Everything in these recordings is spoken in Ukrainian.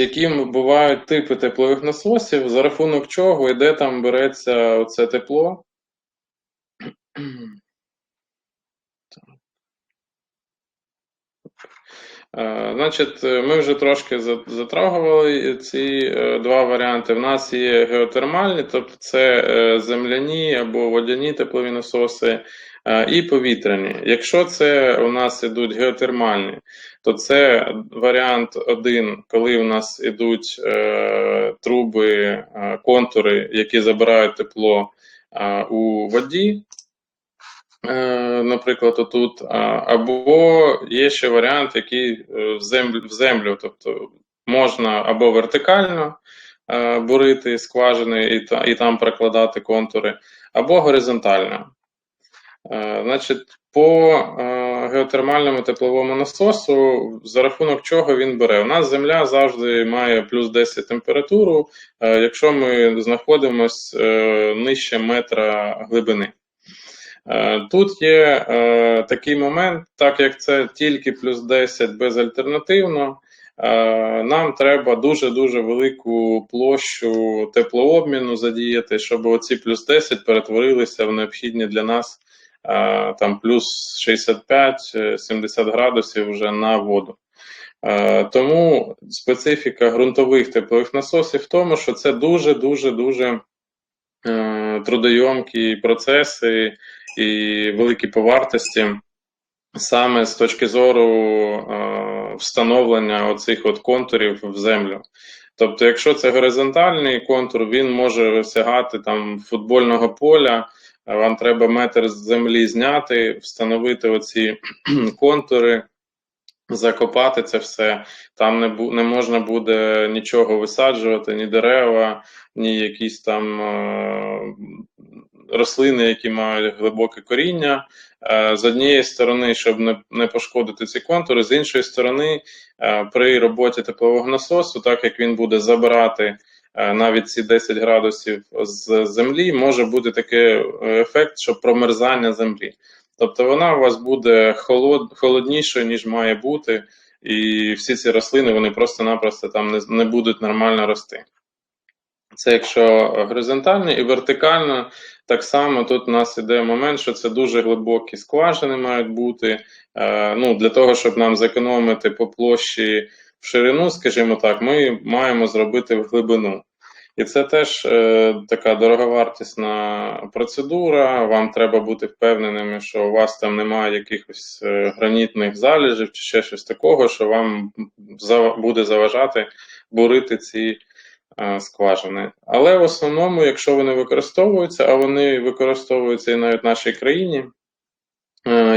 які бувають типи теплових насосів, за рахунок чого і де там береться оце тепло. Е, Значить, ми вже трошки затрагували ці е, два варіанти. В нас є геотермальні, тобто це е, земляні або водяні теплові насоси, і повітряні. Якщо це у нас ідуть геотермальні, то це варіант один, коли у нас ідуть е, труби, е, контури, які забирають тепло е, у воді. Е, Наприклад, отут, або є ще варіант, який е, в землю, в землю, тобто можна або вертикально бурити скважини і там прокладати контури, або горизонтально. Е, Значить, по е, геотермальному тепловому насосу, за рахунок чого він бере? У нас земля завжди має плюс 10 температуру, е, якщо ми знаходимося нижче метра глибини. Тут є такий момент, так як це тільки плюс 10 безальтернативно, нам треба дуже-дуже велику площу теплообміну задіяти, щоб оці плюс 10 перетворилися в необхідні для нас там плюс 65-70 градусів вже на воду. Е, Тому специфіка ґрунтових теплових насосів в тому, що це дуже-дуже дуже е, трудойомкі процеси і великі по вартості, саме з точки зору е, встановлення оцих от контурів в землю. Тобто, якщо це горизонтальний контур, він може сягати там футбольного поля. Вам треба метр з землі зняти, встановити оці контури, закопати це все. Там не бу- не можна буде нічого висаджувати, ні дерева, ні якісь там е, рослини, які мають глибоке коріння. Е, З однієї сторони, щоб не, не пошкодити ці контури, з іншої сторони, е, при роботі теплового насосу, так як він буде забирати навіть ці 10 градусів з землі, може бути такий е, ефект, що промерзання землі. Тобто вона у вас буде холод, холоднішою, ніж має бути, і всі ці рослини вони просто-напросто там не, не будуть нормально рости. Це якщо горизонтально і вертикально, так само тут у нас іде момент, що це дуже глибокі скважини мають бути. Е, ну, Для того, щоб нам зекономити по площі в ширину, скажімо так, ми маємо зробити в глибину. І це теж е, така дороговартісна процедура. Вам треба бути впевненими, що у вас там немає якихось е, гранітних залежів чи ще щось такого, що вам буде заважати бурити ці е, скважини. Але в основному, якщо вони використовуються, а вони використовуються і навіть в нашій країні,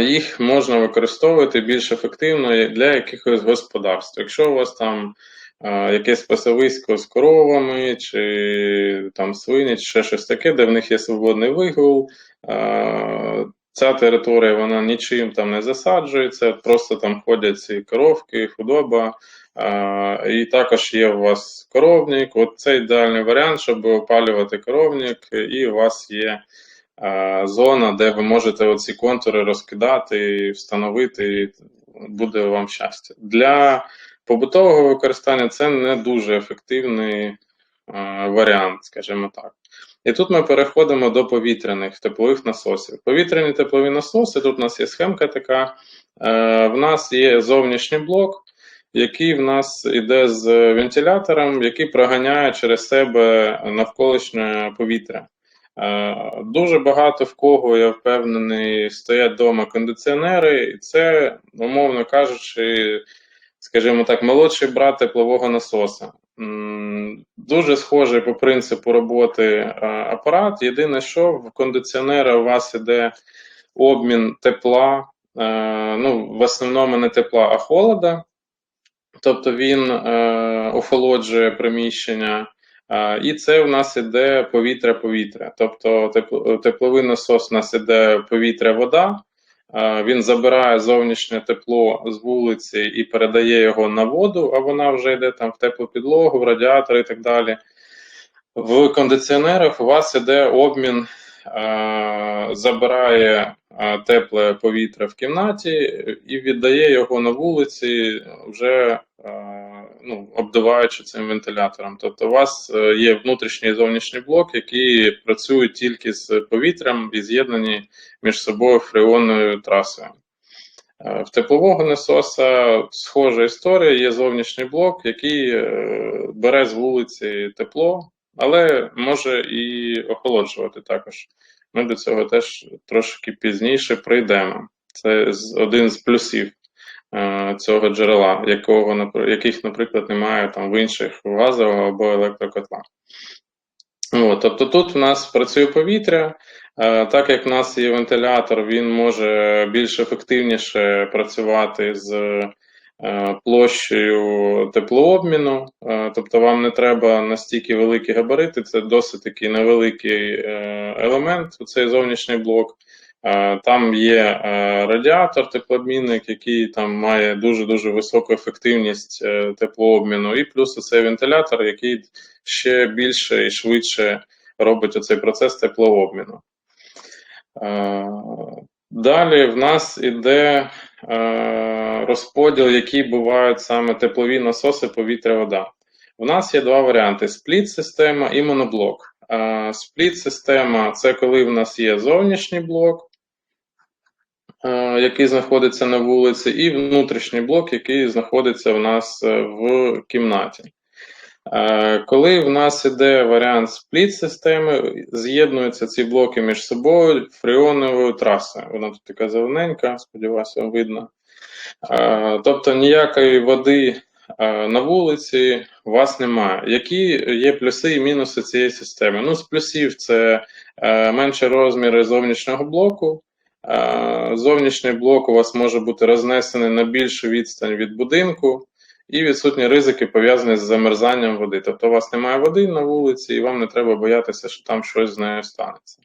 їх можна використовувати більш ефективно для якихось господарств. Якщо у вас там е, якесь пасовисько з коровами, чи там свині, чи ще щось таке, де в них є свободний вигул. е, Ця територія вона нічим там не засаджується, просто там ходять ці коровки, худоба. І також є у вас коровник. От це ідеальний варіант, щоб опалювати коровник, і у вас є зона, де ви можете оці контури розкидати і встановити, і буде вам щастя. Для побутового використання це не дуже ефективний варіант, скажімо так. І тут ми переходимо до повітряних теплових насосів. Повітряні теплові насоси, тут у нас є схемка така. Е, в нас є зовнішній блок, який в нас іде з вентилятором, який проганяє через себе навколишнє повітря. Е, Дуже багато в кого, я впевнений, стоять вдома кондиціонери, і це, умовно кажучи, скажімо так, молодший брат теплового насоса. Дуже схожий по принципу роботи е, апарат. Єдине, що в кондиціонера у вас іде обмін тепла, е, ну, в основному не тепла, а холода. Тобто він е, охолоджує приміщення, і це в нас іде повітря-повітря. Тобто тепловий насос у нас іде повітря-вода, він забирає зовнішнє тепло з вулиці і передає його на воду, а вона вже йде там в теплу підлогу, в радіатор і так далі. В кондиціонерах у вас іде обмін, забирає тепле повітря в кімнаті і віддає його на вулиці вже ну, обдуваючи цим вентилятором. Тобто, у вас е, є внутрішній і зовнішній блок, які працюють тільки з повітрям і з'єднані між собою фреонною трасою. Е, В теплового насоса схожа історія, є зовнішній блок, який е, бере з вулиці тепло, але може і охолоджувати також. Ми до цього теж трошки пізніше прийдемо. Це один з плюсів цього джерела, якого, яких, наприклад, немає там в інших газового або електрокотла. От, тобто тут в нас працює повітря. Е, Так як в нас є вентилятор, він може більш ефективніше працювати з е, площею теплообміну, Е, тобто вам не треба настільки великі габарити, це досить такий невеликий е, елемент, цей зовнішній блок. Е, Там є е, радіатор, теплообмінник, який там має дуже-дуже високу ефективність е, теплообміну, і плюс цей вентилятор, який ще більше і швидше робить оцей процес теплообміну. Далі в нас іде розподіл, які бувають саме теплові насоси повітря-вода. У нас є два варіанти: спліт-система і моноблок. Спліт-система це коли в нас є зовнішній блок, який знаходиться на вулиці, і внутрішній блок, який знаходиться в нас е, в кімнаті. Е, Коли в нас іде варіант спліт-системи, з'єднуються ці блоки між собою фреоновою трасою. Вона тут така зелененька, сподіваюся, видно. Е, Тобто ніякої води е, на вулиці у вас немає. Які є плюси і мінуси цієї системи? Ну, з плюсів це е, менші розміри зовнішнього блоку. Зовнішній блок у вас може бути рознесений на більшу відстань від будинку і відсутні ризики пов'язані з замерзанням води. Тобто у вас немає води на вулиці, і вам не треба боятися, що там щось з нею станеться.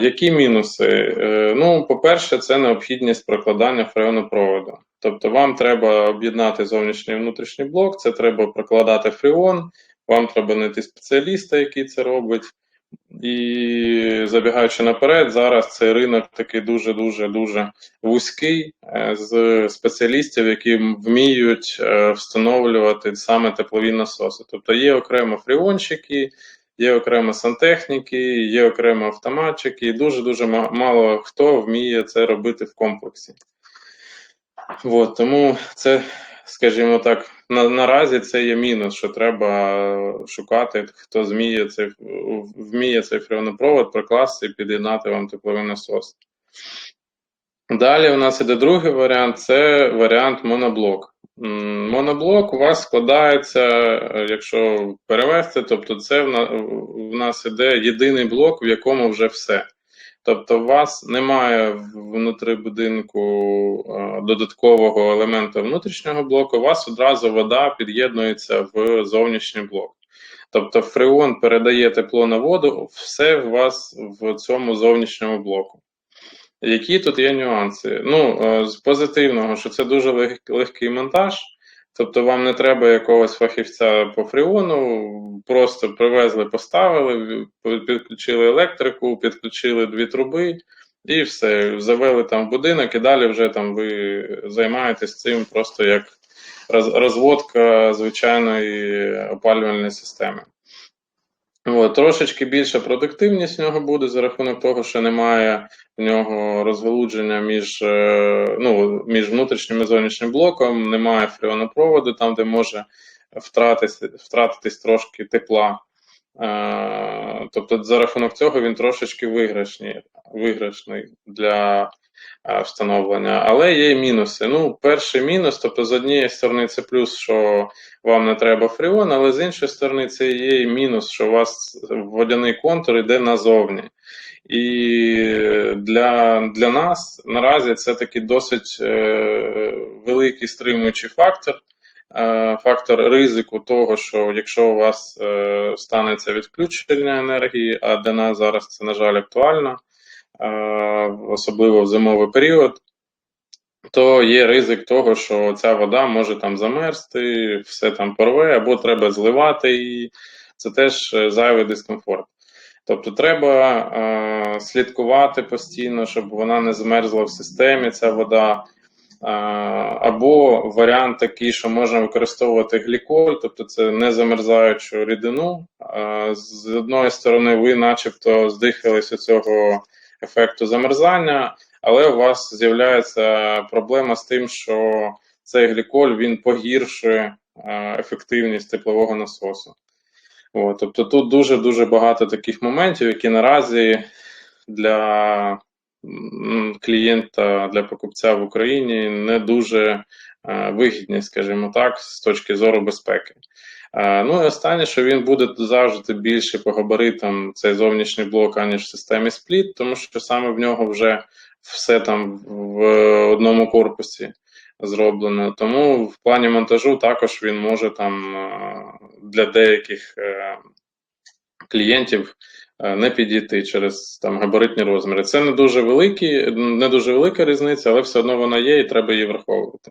Які мінуси? Е, ну, по-перше, це необхідність прокладання фреонопроводу. Тобто, вам треба об'єднати зовнішній і внутрішній блок, це треба прокладати фреон, вам треба знайти спеціаліста, який це робить. І забігаючи наперед, зараз цей ринок такий дуже-дуже дуже вузький е, з спеціалістів, які вміють е, встановлювати саме теплові насоси. Тобто є окремо фріонщики, є окремо сантехніки, є окремо автоматчики, і дуже-дуже мало хто вміє це робити в комплексі. От, тому це, скажімо так, на, наразі це є мінус, що треба шукати, хто зміє цей, вміє цей фреонопровод прокласти і під'єднати вам тепловий насос. Далі у нас іде другий варіант це варіант моноблок. Моноблок у вас складається, якщо перевести, тобто це в нас іде єдиний блок, в якому вже все. Тобто, у вас немає внутрі будинку е, додаткового елементу внутрішнього блоку, у вас одразу вода під'єднується в зовнішній блок. Тобто фреон передає тепло на воду, все у вас в цьому зовнішньому блоку. Які тут є нюанси? Ну, е, з позитивного, що це дуже легкий монтаж, тобто вам не треба якогось фахівця по фріону, просто привезли, поставили, підключили електрику, підключили дві труби і все. Завели там будинок, і далі вже там ви займаєтесь цим просто як роз- розводка звичайної опалювальної системи. От, трошечки більша продуктивність в нього буде за рахунок того, що немає в нього розгалудження між, е, ну, між внутрішнім і зовнішнім блоком, немає фреонопроводу, там, де може втратитись, втратитись трошки тепла. Е, Тобто, за рахунок цього він трошечки виграшний, виграшний для встановлення. Але є і мінуси. Ну, перший мінус, тобто, з однієї сторони, це плюс, що вам не треба фреон, але з іншої сторони, це є і мінус, що у вас водяний контур йде назовні. І для, для нас наразі це такий досить е, великий стримуючий фактор. Е, Фактор ризику того, що якщо у вас е, станеться відключення енергії, а для нас зараз це, на жаль, актуально, особливо в зимовий період, то є ризик того, що ця вода може там замерзти, все там порве, або треба зливати її. Це теж е, зайвий дискомфорт. Тобто треба е, слідкувати постійно, щоб вона не змерзла в системі, ця вода. А, Або варіант такий, що можна використовувати гліколь, тобто це не замерзаючу рідину. А, З одної сторони, ви, начебто, здихалися цього ефекту замерзання, але у вас з'являється проблема з тим, що цей гліколь він погіршує е, ефективність теплового насосу. От, тобто тут дуже дуже багато таких моментів, які наразі для клієнта, для покупця в Україні не дуже е, вигідні, скажімо так, з точки зору безпеки. Е, Ну і останнє, що він буде завжди більше по габаритам цей зовнішній блок, аніж в системі спліт, тому що саме в нього вже все там в одному корпусі зроблено. Тому в плані монтажу також він може там е, для деяких клієнтів не підійти через там габаритні розміри. Це не дуже великі, не дуже велика різниця, але все одно вона є і треба її враховувати.